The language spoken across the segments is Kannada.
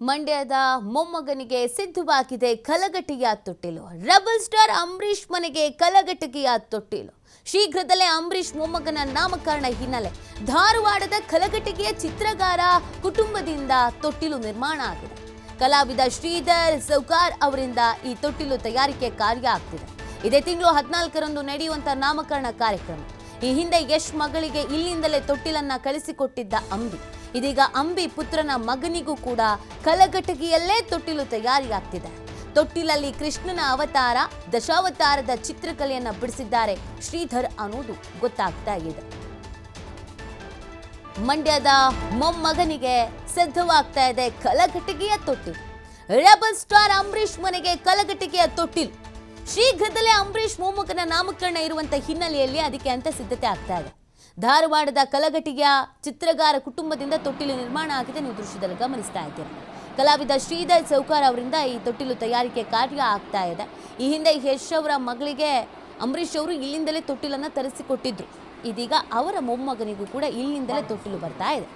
ಮಂಡ್ಯದ ಮೊಮ್ಮಗನಿಗೆ ಸಿದ್ಧವಾಗಿದೆ ಕಲಗಟ್ಟಿಯ ತೊಟ್ಟಿಲು. ರಬಲ್ ಸ್ಟಾರ್ ಅಂಬರೀಷ್ ಮನೆಗೆ ಕಲಗಟ್ಟಿಗೆಯ ತೊಟ್ಟಿಲು. ಶೀಘ್ರದಲ್ಲೇ ಅಂಬರೀಷ್ ಮೊಮ್ಮಗನ ನಾಮಕರಣ ಹಿನ್ನೆಲೆ. ಧಾರವಾಡದ ಕಲಗಟ್ಟಿಗೆಯ ಚಿತ್ರಗಾರ ಕುಟುಂಬದಿಂದ ತೊಟ್ಟಿಲು ನಿರ್ಮಾಣ ಆಗಿದೆ. ಕಲಾವಿದ ಶ್ರೀಧರ್ ಸೌಕಾರ್ ಅವರಿಂದ ಈ ತೊಟ್ಟಿಲು ತಯಾರಿಕೆ ಕಾರ್ಯ ಆಗ್ತಿದೆ. ಇದೇ ತಿಂಗಳು ಹದಿನಾಲ್ಕರಂದು ನಡೆಯುವಂತ ನಾಮಕರಣ ಕಾರ್ಯಕ್ರಮ. ಈ ಹಿಂದೆ ಯಶ್ ಮಗಳಿಗೆ ಇಲ್ಲಿಂದಲೇ ತೊಟ್ಟಿಲನ್ನ ಕಳಿಸಿಕೊಟ್ಟಿದ್ದ ಅಂಬಿ ಇದೀಗ ಅಂಬಿ ಪುತ್ರನ ಮಗನಿಗೂ ಕೂಡ ಕಲಘಟಗಿಯಲ್ಲೇ ತೊಟ್ಟಿಲು ತಯಾರಿಯಾಗ್ತಿದೆ. ತೊಟ್ಟಿಲಲ್ಲಿ ಕೃಷ್ಣನ ಅವತಾರ, ದಶಾವತಾರದ ಚಿತ್ರಕಲೆಯನ್ನ ಬಿಡಿಸಿದ್ದಾರೆ ಶ್ರೀಧರ್ ಅನ್ನೋದು ಗೊತ್ತಾಗ್ತಾ ಇದೆ. ಮಂಡ್ಯದ ಮೊಮ್ಮಗನಿಗೆ ಸಿದ್ಧವಾಗ್ತಾ ಇದೆ ಕಲಘಟಗಿಯ ತೊಟ್ಟಿಲು. ರೆಬಲ್ ಸ್ಟಾರ್ ಅಂಬರೀಷ್ ಮನೆಗೆ ಕಲಘಟಗಿಯ ತೊಟ್ಟಿಲು. ಶೀಘ್ರದಲ್ಲೇ ಅಂಬರೀಷ್ ಮೊಮ್ಮಗನ ನಾಮಕರಣ ಇರುವಂತ ಹಿನ್ನೆಲೆಯಲ್ಲಿ ಅದಕ್ಕೆ ಅಂತ ಸಿದ್ಧತೆ ಆಗ್ತಾ ಇದೆ. ಧಾರವಾಡದ ಕಲಘಟಿಗೆಯ ಚಿತ್ರಗಾರ ಕುಟುಂಬದಿಂದ ತೊಟ್ಟಿಲು ನಿರ್ಮಾಣ ಆಗಿದೆ ನೀವು ದೃಶ್ಯದಲ್ಲಿ ಗಮನಿಸ್ತಾ ಇದ್ದೀರಿ. ಕಲಾವಿದ ಶ್ರೀಧರ್ ಸೌಕಾರ್ ಅವರಿಂದ ಈ ತೊಟ್ಟಿಲು ತಯಾರಿಕೆ ಕಾರ್ಯ ಆಗ್ತಾ ಇದೆ. ಈ ಹಿಂದೆ ಯಶ್ ಅವರ ಮಗಳಿಗೆ ಅಂಬರೀಷ್ ಅವರು ಇಲ್ಲಿಂದಲೇ ತೊಟ್ಟಿಲನ್ನು ತರಿಸಿಕೊಟ್ಟಿದ್ರು. ಇದೀಗ ಅವರ ಮೊಮ್ಮಗನಿಗೂ ಕೂಡ ಇಲ್ಲಿಂದಲೇ ತೊಟ್ಟಿಲು ಬರ್ತಾ ಇದೆ.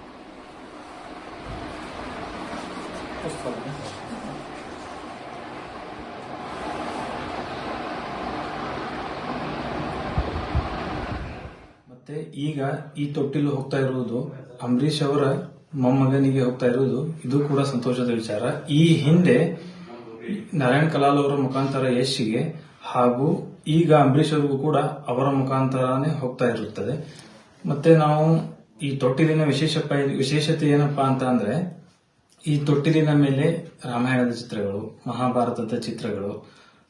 ಮತ್ತೆ ಈಗ ಈ ತೊಟ್ಟಿಲು ಹೋಗ್ತಾ ಇರುವುದು ಅಂಬರೀಷ್ ಅವರ ಮೊಮ್ಮಗನಿಗೆ ಹೋಗ್ತಾ ಇರುವುದು. ಇದು ಕೂಡ ಸಂತೋಷದ ವಿಚಾರ. ಈ ಹಿಂದೆ ನಾರಾಯಣ್ ಕಲಾಲ್ ಅವರ ಮುಖಾಂತರ ಯಶ್ಗೆ ಹಾಗೂ ಈಗ ಅಂಬರೀಷ್ ಅವರಿಗೂ ಕೂಡ ಅವರ ಮುಖಾಂತರನೇ ಹೋಗ್ತಾ ಇರುತ್ತದೆ. ಮತ್ತೆ ನಾವು ಈ ತೊಟ್ಟಿಲಿನ ವಿಶೇಷ ವಿಶೇಷತೆ ಏನಪ್ಪಾ ಅಂತ ಅಂದ್ರೆ ಈ ತೊಟ್ಟಿಲಿನ ಮೇಲೆ ರಾಮಾಯಣದ ಚಿತ್ರಗಳು, ಮಹಾಭಾರತದ ಚಿತ್ರಗಳು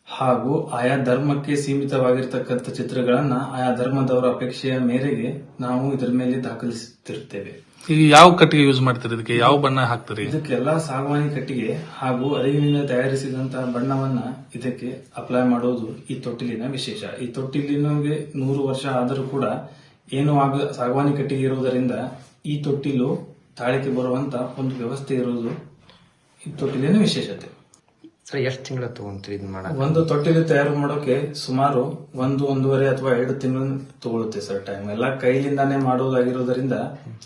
ಹಾಗೂ ಆಯಾ ಧರ್ಮಕ್ಕೆ ಸೀಮಿತವಾಗಿರ್ತಕ್ಕಂಥ ಚಿತ್ರಗಳನ್ನ ಆಯಾ ಧರ್ಮದವರ ಅಪೇಕ್ಷೆಯ ಮೇರೆಗೆ ನಾವು ಇದರ ಮೇಲೆ ದಾಖಲಿಸುತ್ತಿರುತ್ತೇವೆ ಈಗ ಯಾವ ಕಟ್ಟಿಗೆ ಯೂಸ್ ಮಾಡ್ತೀರಿ ಇದಕ್ಕೆ? ಯಾವ ಬಣ್ಣ ಹಾಕ್ತಾರೆ? ಇದಕ್ಕೆಲ್ಲ ಸಾಗವಾನಿ ಕಟ್ಟಿಗೆ ಹಾಗೂ ಅರಿವಿನಿಂದ ತಯಾರಿಸಿದಂತಹ ಬಣ್ಣವನ್ನ ಇದಕ್ಕೆ ಅಪ್ಲೈ ಮಾಡೋದು ಈ ತೊಟ್ಟಿಲಿನ ವಿಶೇಷ. ಈ ತೊಟ್ಟಿಲಿನಗೆ ನೂರು ವರ್ಷ ಆದರೂ ಕೂಡ ಏನು ಆಗ ಸಾಗವಾನಿ ಕಟ್ಟಿಗೆ ಇರುವುದರಿಂದ ಈ ತೊಟ್ಟಿಲು ತಾಳಿಕೆ ಬರುವಂತ ಒಂದು ವ್ಯವಸ್ಥೆ ಇರುವುದು ಈ ತೊಟ್ಟಿಲಿನ ವಿಶೇಷತೆ. ಸರ್ ಎಷ್ಟು ತಿಂಗಳ ತಗೊಂತೀರಿ ಇದು ಮಾಡ ಒಂದು ತೊಟ್ಟಿಲು ತಯಾರು ಮಾಡೋಕೆ ಸುಮಾರು ಒಂದು ಒಂದೂವರೆ ಅಥವಾ ಎರಡು ತಿಂಗಳು ತಗೊಳುತ್ತೆ ಸರ್ ಟೈಮ್ ಎಲ್ಲ ಕೈಲಿಂದಾನೇ ಮಾಡೋದಾಗಿರೋದ್ರಿಂದ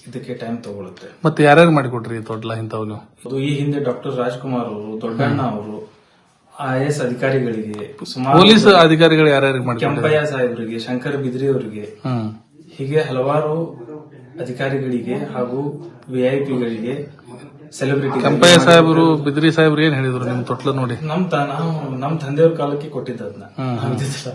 ಇದಕ್ಕೆ ಟೈಮ್ ತಗೊಳುತ್ತೆ. ಮತ್ತೆ ಯಾರ್ಯಾರು ಮಾಡಿಕೊಟ್ರಿ ತೊಟ್ಲ ಇಂಥವ್ನು? ಇದು ಅದು ಈ ಹಿಂದೆ ಡಾಕ್ಟರ್ ರಾಜ್ಕುಮಾರ್ ಅವರು ದೊಡ್ಡಣ್ಣ ಅವರು ಐ ಎಸ್ ಅಧಿಕಾರಿಗಳಿಗೆ ಸುಮಾರು ಪೊಲೀಸ್ ಅಧಿಕಾರಿಗಳು ಯಾರ್ಯಾರು ಮಾಡಿಕೊಟ್ರಿ? ಕೆಂಪಯ್ಯ ಸಾಹೇಬರಿಗೆ ಶಂಕರ್ ಬಿದ್ರಿ ಅವರಿಗೆ ಹ್ಮ್. ಹೀಗೆ ಹಲವಾರು ಅಧಿಕಾರಿಗಳಿಗೆ ಹಾಗೂ ವಿಐಪಿಗಳಿಗೆ ಸೆಲೆಬ್ರಿಟಿ ಕೆಂಪಯ್ಯ ಸಾಹೇಬರು ಬಿದ್ರಿ ಸಾಹೇಬ್ರು ಏನ್ ಹೇಳಿದ್ರು ನಿಮ್ ತೊಟ್ಲ ನೋಡಿ ನಮ್ ತ ನಾವು ನಮ್ ತಂದೆಯವ್ರ ಕಾಲಕ್ಕೆ ಕೊಟ್ಟಿದ್ದದ್ನ. ನಾವ್ ಇದ್ದಿದ್ದಿಲ್ಲ.